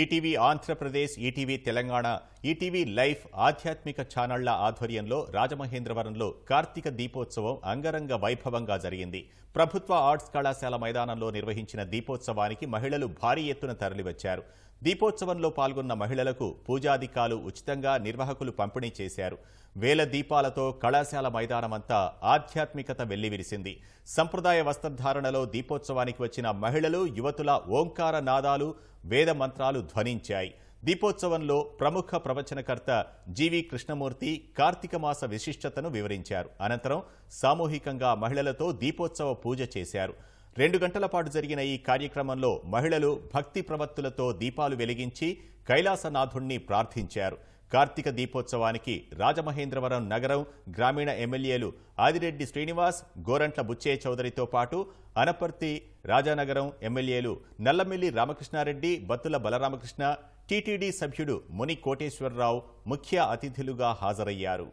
ETV Andhra Pradesh ETV Telangana ETV life ఆధ్యాత్మిక ఛానళ్ళ ఆధ్వర్యంలో రాజమహేంద్రవరంలో కార్తీక దీపోత్సవం అంగరంగ వైభవంగా జరిగింది. ప్రభుత్వ ఆర్ట్స్ కళాశాల మైదానంలో నిర్వహించిన దీపోత్సవానికి మహిళలు భారీ ఎత్తున తరలివచ్చారు. దీపోత్సవంలో పాల్గొన్న మహిళలకు పూజాధికాలు ఉచితంగా నిర్వాహకులు పంపిణీ చేశారు. వేల దీపాలతో కళాశాల మైదానమంతా ఆధ్యాత్మికత వెల్లివిరిసింది. సంప్రదాయ వస్త్రధారణలో దీపోత్సవానికి వచ్చిన మహిళలు యువతుల ఓంకార నాదాలు వేద మంత్రాలు ధ్వనించాయి. దీపోత్సవంలో ప్రముఖ ప్రవచనకర్త జీవి కృష్ణమూర్తి కార్తీక మాస విశిష్టతను వివరించారు. అనంతరం సామూహికంగా మహిళలతో దీపోత్సవ పూజ చేశారు. రెండు గంటల పాటు జరిగిన ఈ కార్యక్రమంలో మహిళలు భక్తి ప్రవత్తులతో దీపాలు వెలిగించి కైలాసనాథుణ్ణి ప్రార్థించారు. కార్తీక దీపోత్సవానికి రాజమహేంద్రవరం నగరం గ్రామీణ ఎమ్మెల్యేలు ఆదిరెడ్డి శ్రీనివాస్ గోరంట్ల బుచ్చయ్య చౌదరితో పాటు అనపర్తి రాజానగరం ఎమ్మెల్యేలు నల్లమిల్లి రామకృష్ణారెడ్డి బత్తుల బలరామకృష్ణ టీటీడీ సభ్యుడు ముని కోటేశ్వరరావు ముఖ్య అతిథులుగా హాజరయ్యారు.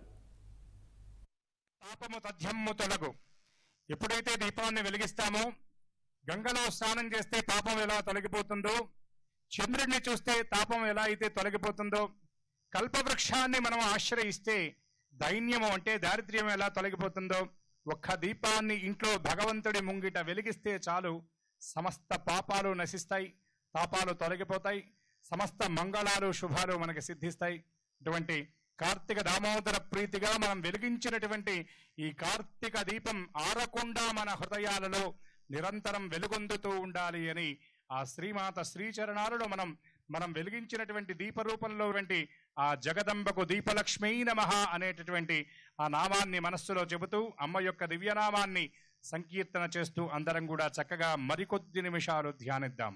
ఎప్పుడైతే దీపాన్ని వెలిగిస్తామో గంగలో స్నానం చేస్తే పాపం ఎలా తొలగిపోతుందో చంద్రుడిని చూస్తే తాపం ఎలా అయితే తొలగిపోతుందో కల్పవృక్షాన్ని మనం ఆశ్రయిస్తే దైన్యము అంటే దారిద్ర్యం ఎలా తొలగిపోతుందో ఒక్క దీపాన్ని ఇంట్లో భగవంతుడి ముంగిట వెలిగిస్తే చాలు సమస్త పాపాలు నశిస్తాయి తాపాలు తొలగిపోతాయి సమస్త మంగళాలు శుభాలు మనకి సిద్ధిస్తాయి. అటువంటి కార్తీక దామోదర ప్రీతిగా మనం వెలిగించినటువంటి ఈ కార్తీక దీపం ఆరకుండా మన హృదయాలలో నిరంతరం వెలుగొందుతూ ఉండాలి అని ఆ శ్రీమాత శ్రీచరణాలలో మనం మనం వెలిగించినటువంటి దీపరూపంలో వంటి ఆ జగదంబకు దీపలక్ష్మీ నమః అనేటటువంటి ఆ నామాన్ని మనస్సులో చెబుతూ అమ్మ యొక్క దివ్యనామాన్ని సంకీర్తన చేస్తూ అందరం కూడా చక్కగా మరికొద్ది నిమిషాలు ధ్యానిద్దాం.